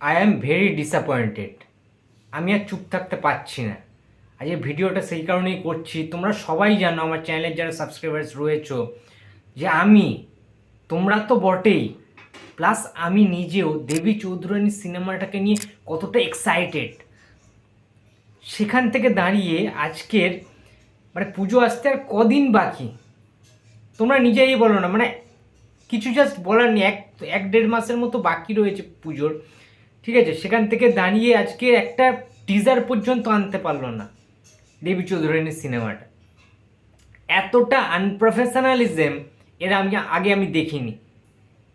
I am very disappointed আমি আর চুপ থাকতে পারছি না। আজ এই ভিডিওটা সেই কারণেই করছি। তোমরা সবাই জানো, আমার চ্যানেলের যারা সাবস্ক্রাইবার্স রয়েছো, যে আমি, তোমরা তো বটেই। প্লাস আমি নিজেও দেবী চৌধুরানী সিনেমাটাকে নিয়ে কতটা এক্সাইটেড সেখান থেকে দাঁড়িয়ে আজকের মানে পুজো আসতে আর কদিন বাকি? তোমরা নিজেই বলো না মানে কিছু জাস্ট বলার নেই। এক এক দেড় মাসের মতো বাকি রয়েছে পুজোর। ঠিক আছে, সেখান থেকে দাঁড়িয়ে আজকে একটা টিজার পর্যন্ত আনতে পারল না দেবী চৌধুরানীর সিনেমাটা। এতটা আনপ্রফেশনালিজম এর আমি আগে আমি দেখিনি।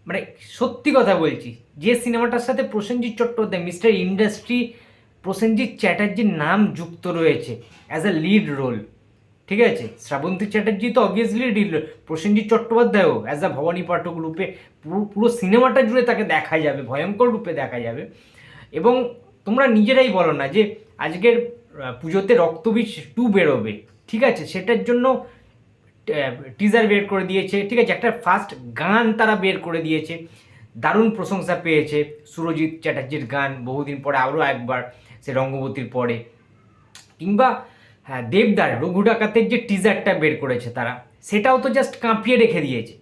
মানে সত্যি কথা বলছি, যে সিনেমাটার সাথে প্রসেনজিৎ চট্টোপাধ্যায়, মিস্টার ইন্ডাস্ট্রি প্রসেনজিৎ চ্যাটার্জির নাম যুক্ত রয়েছে অ্যাজ আ লিড রোল ঠিক আছে? শ্রাবন্তী চ্যাটার্জি তো অবভিয়াসলি প্রসেনজিৎ চট্টোপাধ্যায়ও অ্যাজ আ ভবানী পাঠক রূপে পুরো পুরো সিনেমাটা জুড়ে তাকে দেখা যাবে, ভয়ঙ্কর রূপে দেখা যাবে। এবং তোমরা নিজেরাই বলো না যে আজকের পুজোতে রক্তবীজ টু বেরোবে, ঠিক আছে? সেটার জন্য টিজার বের করে দিয়েছে, ঠিক আছে? একটা ফার্স্ট গান তারা বের করে দিয়েছে। দারুণ প্রশংসা পেয়েছে সুরজিৎ চ্যাটার্জির গান বহুদিন পরে আরও একবার সে রঙ্গবতীর পরে। কিংবা হ্যাঁ দেবদার, রঘু ডাকাতের যে টিজারটা বের করেছে তারা, সেটাও তো জাস্ট কাঁপিয়ে রেখে দিয়েছে।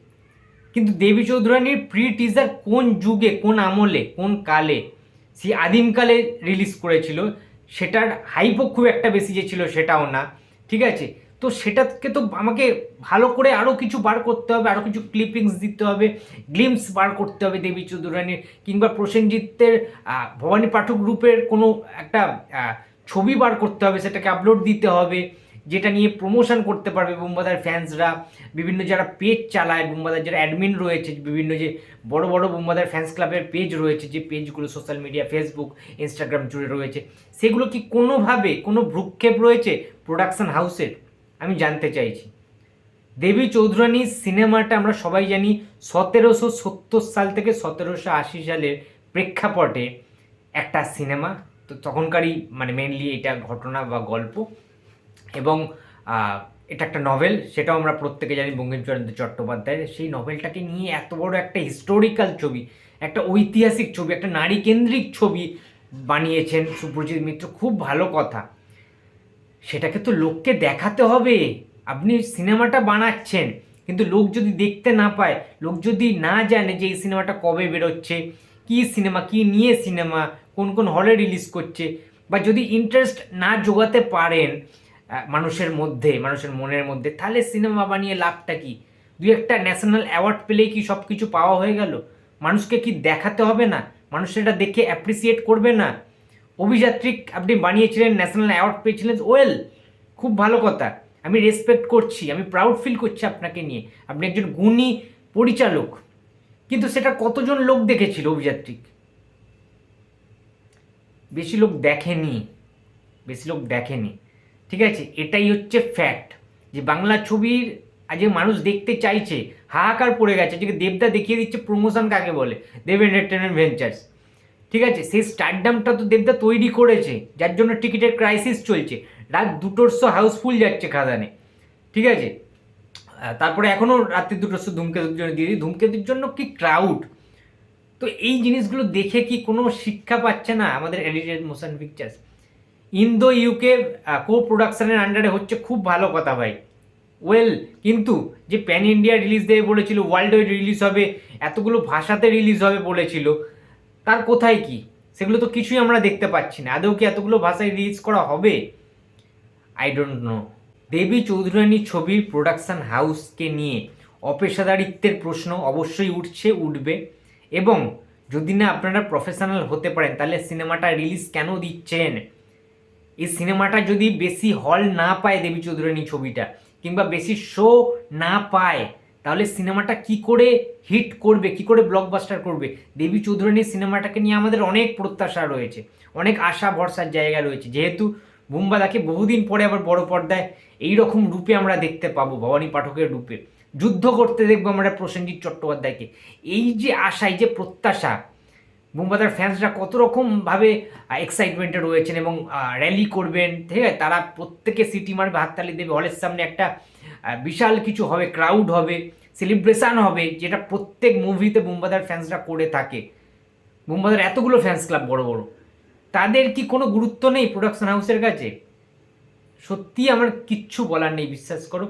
কিন্তু দেবী চৌধুরানীর প্রি টিজার কোন যুগে, কোন আমলে, কোন কালে সেই আদিমকালে রিলিজ করেছিল, সেটার হাইপও খুব একটা বেশি যে ছিল সেটাও না, ঠিক আছে? তো সেটাকে তো আমাকে ভালো করে আরও কিছু বার করতে হবে আরও কিছু ক্লিপিংস দিতে হবে গ্লিমস বার করতে হবে দেবী চৌধুরানীর, কিংবা প্রসেনজিতের ভবানী পাঠক গ্রুপের কোনো একটা ছবি বার করতে হবে, সেটাকে আপলোড দিতে হবে, যেটা নিয়ে প্রমোশন করতে পারবে বুম্বাদার ফ্যান্সরা বিভিন্ন যারা পেজ চালায় বুম্বাদার যারা অ্যাডমিন রয়েছে, বিভিন্ন যে বড় বড় বুম্বাদার ফ্যান্স ক্লাবের পেজ রয়েছে, যে পেজগুলো সোশ্যাল মিডিয়া ফেসবুক ইনস্টাগ্রাম জুড়ে রয়েছে, সেগুলো কি কোনোভাবে কোনো ভ্রুক্ষেপ রয়েছে প্রোডাকশন হাউসের আমি জানতে চাইছি। দেবী চৌধুরানী সিনেমাটা আমরা সবাই জানি সতেরোশো সত্তর সাল থেকে সতেরোশো আশি সালের প্রেক্ষাপটে একটা সিনেমা। তো তখনকারই মানে মেনলি এটা ঘটনা বা গল্প এবং এটা একটা নভেল সেটাও আমরা প্রত্যেকে জানি বঙ্কিমচন্দ্র চট্টোপাধ্যায়ের। সেই নভেলটাকে নিয়ে এত বড় একটা হিস্টোরিক্যাল ছবি, একটা ঐতিহাসিক ছবি, একটা নারী কেন্দ্রিক ছবি বানিয়েছেন সুপ্রজিৎ মিত্র, খুব ভালো কথা। সেটাকে তো লোককে দেখাতে হবে। আপনি সিনেমাটা বানাচ্ছেন, কিন্তু লোক যদি দেখতে না পায়, লোক যদি না জানে যে এই সিনেমাটা কবে বেরোচ্ছে, কী সিনেমা, কী নিয়ে সিনেমা কোন কোন হলে রিলিজ করছে বা যদি ইন্টারেস্ট না জোগাতে পারেন মানুষের মধ্যে, মানুষের মনের মধ্যে, তাহলে সিনেমা বানিয়ে লাভটা কি? দুই একটা ন্যাশনাল অ্যাওয়ার্ড পেলেই কি সব কিছু পাওয়া হয়ে গেল? মানুষকে কি দেখাতে হবে না? মানুষ সেটা দেখে অ্যাপ্রিসিয়েট করবে না? অভিযাত্রিক আপনি বানিয়েছিলেন ন্যাশনাল অ্যাওয়ার্ড পেয়েছিলেন ওয়েল খুব ভালো কথা। আমি রেসপেক্ট করছি, আমি প্রাউড ফিল করছি আপনাকে নিয়ে। আপনি একজন গুণী পরিচালক। কিন্তু সেটা কতজন লোক দেখেছিল অভিযাত্রিক? বেশি লোক দেখেনি, বেশি লোক দেখেনি। ঠিক আছে? এটাই হচ্ছে ফ্যাক্ট যে বাংলা ছবির আজকে মানুষ দেখতে চাইছে, হাহাকার পড়ে গেছে। যে দেবদা দেখিয়ে দিচ্ছে প্রমোশন কাকে বলে? দেব এন্টারটেনমেন্ট ভেঞ্চার্স ঠিক আছে? সেই স্টারডামটা তো দেবদা তৈরি করেছে, যার জন্য টিকিটের ক্রাইসিস চলছে। রাত দুটোর শো হাউসফুল যাচ্ছে খাদানে। ঠিক আছে? তারপরে এখনও রাত্রি দুটোর শো ধূমকেতুর জন্য দিয়ে দিই। ধূমকেতুর জন্য কি ক্রাউড তো এই জিনিসগুলো দেখে কি কোনো শিক্ষা পাচ্ছে না আমাদের edited motion pictures Indo UK co প্রোডাকশনের আন্ডারে হচ্ছে খুব ভালো কথা ভাই। ওয়েল কিন্তু যে প্যান ইন্ডিয়া রিলিজ দেবে বলেছিল ওয়ার্ল্ড ওয়াইড রিলিজ হবে, এতগুলো ভাষাতে রিলিজ হবে বলেছিল, তার কোথায় কি? সেগুলো তো কিছুই আমরা দেখতে পাচ্ছি না। আদৌ কি এতগুলো ভাষায় রিলিজ করা হবে? I don't know Debi Chaudhurani ছবির প্রোডাকশন হাউসকে নিয়ে অপেশাদারিত্বের প্রশ্ন অবশ্যই উঠছে, উঠবে। এবং যদি না আপনারা প্রফেশনাল হতে পারেন, তাহলে সিনেমাটা রিলিজ কেন দিচ্ছেন? এই সিনেমাটা যদি বেশি হল না পায় দেবী চৌধুরানী ছবিটা, কিংবা বেশি শো না পায়, তাহলে সিনেমাটা কি করে হিট করবে, কি করে ব্লকবাস্টার করবে? দেবী চৌধুরানীর সিনেমাটাকে নিয়ে আমাদের অনেক প্রত্যাশা রয়েছে, অনেক আশা ভরসার জায়গা রয়েছে। যেহেতু বুম্বাদাকে বহুদিন পরে আবার বড় পর্দায় এই রকম রূপে আমরা দেখতে পাবো, ভবানী পাঠকের রূপে। যুদ্ধ করতে দেখব আমরা প্রসেনজিৎ চট্টোপাধ্যায়কে। এই যে আশা, এই যে প্রত্যাশা বুম্বাদার ফ্যান্সরা কত রকমভাবে এক্সাইটমেন্টে রয়েছেন এবং র্যালি করবেন, ঠিক আছে? তারা প্রত্যেকে সিটি মারবে, হাততালি দেবে হলের সামনে একটা বিশাল কিছু হবে ক্রাউড হবে সেলিব্রেশন হবে, যেটা প্রত্যেক মুভিতে বুম্বাদার ফ্যান্সরা করে থাকে। বুম্বাদার এতগুলো ফ্যান্স ক্লাব বড় বড়। তাদের কি কোনো গুরুত্ব নেই প্রোডাকশন হাউসের কাছে? সত্যি আমার কিচ্ছু বলার নেই, বিশ্বাস করো।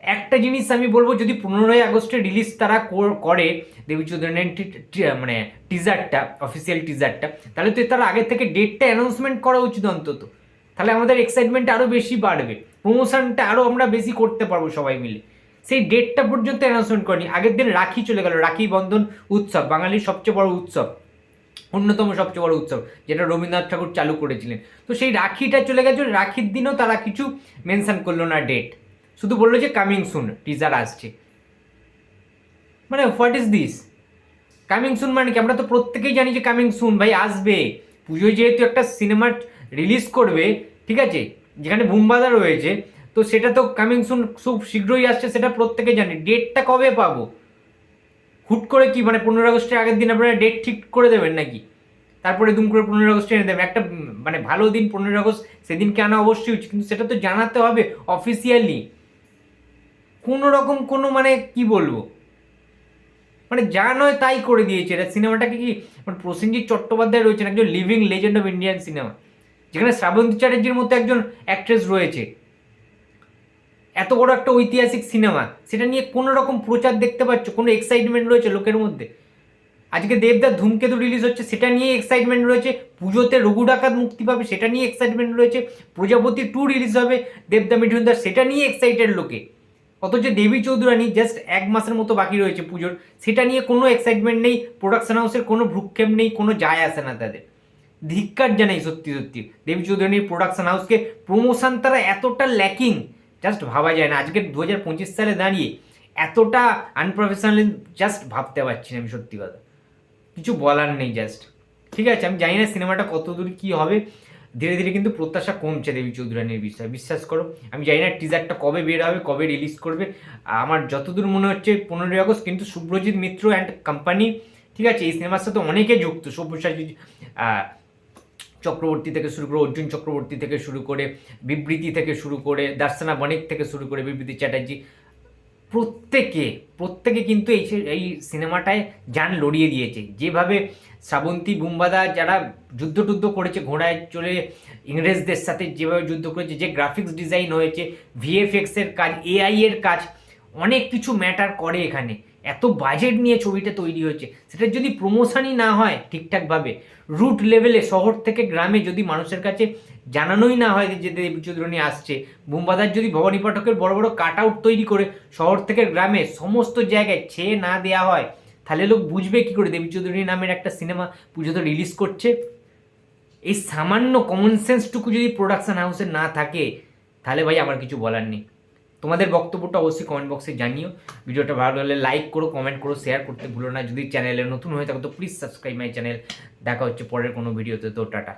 একটা জিনিস আমি বলব, যদি পনেরোই আগস্টে রিলিজ তারা কর- দেবী চৌধুরী মানে টিজারটা অফিসিয়াল টিজারটা তাহলে তো তার আগে থেকে ডেটটা অ্যানাউন্সমেন্ট করা উচিত অন্তত। তাহলে আমাদের এক্সাইটমেন্ট আরও বেশি বাড়বে প্রমোশনটা আরও আমরা বেশি করতে পারব সবাই মিলে। সেই ডেটটা পর্যন্ত অ্যানাউন্সমেন্ট করেনি। আগের দিন রাখি চলে গেল, রাখি বন্ধন উৎসব, বাঙালির সবচেয়ে বড় উৎসব, অন্যতম সবচেয়ে বড় উৎসব, যেটা রবীন্দ্রনাথ ঠাকুর চালু করেছিলেন। তো সেই রাখিটা চলে গেছে, রাখির দিনও তারা কিছু মেনশন করল না ডেট শুধু বলল যে কামিং সুন টিজার আসছে। মানে what is this coming soon মানে কি? আমরা তো প্রত্যেকেই জানি যে কামিং সুন ভাই আসবে। পুজোয় যেহেতু একটা সিনেমা রিলিজ করবে, ঠিক আছে? যেখানে বুমবাদা রয়েছে, তো সেটা তো কামিং সুন খুব শীঘ্রই আসছে সেটা প্রত্যেকে জানি। ডেটটা কবে পাবো? হুট করে কি মানে পনেরো আগস্টের আগের দিন আপনারা ডেট ঠিক করে দেবেন নাকি? তারপরে দুম করে পনেরো আগস্টে এনে দেবেন। একটা মানে ভালো দিন পনেরো আগস্ট, সেদিনকে আনা অবশ্যই উচিত, কিন্তু সেটা তো জানাতে হবে অফিসিয়ালি কোনো রকম কোনো মানে কি বলব? মানে যা নয় তাই করে দিয়েছে। এটা সিনেমাটাকে কি মানে প্রসেনজিৎ চট্টোপাধ্যায় রয়েছেন একজন living legend of Indian cinema যেখানে শ্রাবন্তী চ্যাটার্জির মতো একজন অ্যাক্ট্রেস রয়েছে। এত বড় একটা ঐতিহাসিক সিনেমা সেটা নিয়ে কোনো রকম প্রচার দেখতে পাচ্ছ? কোনো এক্সাইটমেন্ট রয়েছে লোকের মধ্যে? আজকে দেবদার ধূমকেতু রিলিজ হচ্ছে, সেটা নিয়ে এক্সাইটমেন্ট রয়েছে। পুজোতে রঘু ডাকাত মুক্তি পাবে, সেটা নিয়ে এক্সাইটমেন্ট রয়েছে। প্রজাপতি টু রিলিজ হবে, দেবদা মিঠুনদার, সেটা নিয়ে এক্সাইটেড লোকে। অথচ দেবী চৌধুরানী জাস্ট এক মাসের মতো বাকি রয়েছে পুজোর। সেটা নিয়ে কোনো এক্সাইটমেন্ট নেই প্রোডাকশন হাউসের কোনো ভ্রুক্ষেপ নেই, কোনো যায় আসে না তাদের। ধিক্কার জানাই সত্যি সত্যি। দেবী চৌধুরানীর প্রোডাকশন হাউসকে প্রমোশন তারা এতটা ল্যাকিং জাস্ট ভাবা যায় না। আজকে দু হাজার পঁচিশ সালে দাঁড়িয়ে এতটা আনপ্রফেশনালি জাস্ট ভাবতে পারছি না আমি সত্যি কথা। কিছু বলার নেই জাস্ট ঠিক আছে, আমি জানি না সিনেমাটা কত দূর কী হবে। ধীরে ধীরে কিন্তু প্রত্যাশা কমছে দেবী চৌধুরানীর বিষয়ে। বিশ্বাস করো, আমি জানি না টিজারটা কবে বের হবে, কবে রিলিজ করবে। আমার যতদূর মনে হচ্ছে পনেরোই আগস্ট, কিন্তু শুভ্রজিৎ মিত্র অ্যান্ড কোম্পানি ঠিক আছে, এই সিনেমার সাথে অনেকে যুক্ত। সব্যসাচী চক্রবর্তী থেকে শুরু করে, অর্জুন চক্রবর্তী থেকে শুরু করে, বিবৃতি থেকে শুরু করে, দার্শনা বণিক থেকে শুরু করে বিবৃতি চ্যাটার্জি প্রত্যেকে প্রত্যেকে কিন্তু এই এই সিনেমাটায় যান লড়িয়ে দিয়েছে। যেভাবে শ্রাবন্তী বুম্বাদা যারা যুদ্ধ টুদ্ধ করেছে, ঘোড়ায় চলে ইংরেজদের সাথে যেভাবে যুদ্ধ করেছে, যে গ্রাফিক্স ডিজাইন হয়েছে ভিএফএক্সের কাজ এআই এর কাজ, অনেক কিছু ম্যাটার করে এখানে। এত বাজেট নিয়ে ছবিটা তৈরি হয়েছে। সেটা যদি প্রমোশনই না হয় ঠিকঠাকভাবে রুট লেভেলে শহর থেকে গ্রামে যদি মানুষের কাছে জানানোই না হয় যে দেবী চৌধুরানী আসছে, বুম্বাদার যদি ভবানী পাঠকের বড় বড় কাট আউট তৈরি করে শহর থেকে গ্রামে সমস্ত জায়গায় ছেয়ে না দেওয়া হয়, তাহলে লোক বুঝবে কি করে দেবী চৌধুরী নামের একটা সিনেমা পুজোতে রিলিজ করছে? এই সামান্য কমন সেন্সটুকু যদি প্রোডাকশন হাউসে না থাকে, তাহলে ভাই আমার কিছু বলার নেই। তোমাদের বক্তব্যটা অবশ্যই কমেন্ট বক্সে জানিও। ভিডিওটা ভালো লাগলে লাইক করো কমেন্ট করো শেয়ার করতে ভুলো না। যদি চ্যানেলে নতুন হয়ে থাকো, তো প্লিজ সাবস্ক্রাইব মাই চ্যানেল দেখা হচ্ছে পরের কোনো ভিডিওতে তো টাটা।